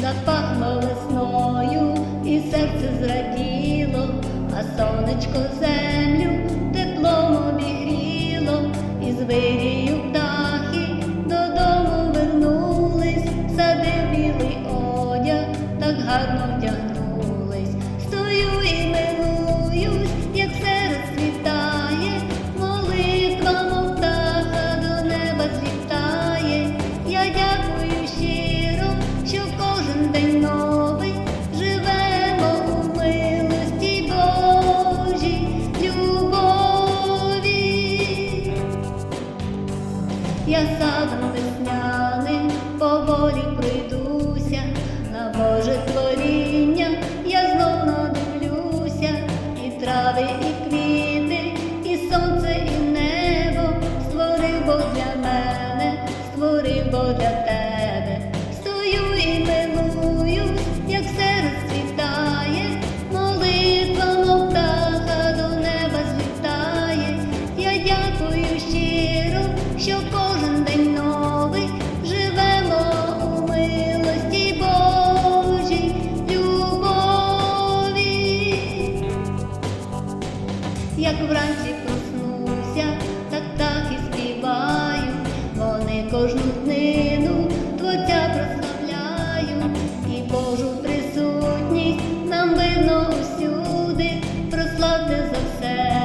запахло весною, і серце зраділо, а сонечко землю теплом обігріло, і з вирію птахи додому вернулись, сади білий одяг, так гарно вдягнулись. Стою і милуюсь, як все розцвітає, молитва, мов птаха до неба злітає. Я дякую щиро, Я садом весняним поволі прийдуся, на Боже творіння я знов надивлюся, і трави, і квіти, і сонце, і небо створив Бог для мене, створив Бог для тебе. Стою і милуюсь, як все розцвітає, молитва, мов птаха до неба злітає. Я дякую щиро, що кожен як вранці проснуся, так так і співаю, вони кожну днину творця прославляю, і Божу присутність нам видно усюди, прославне за все.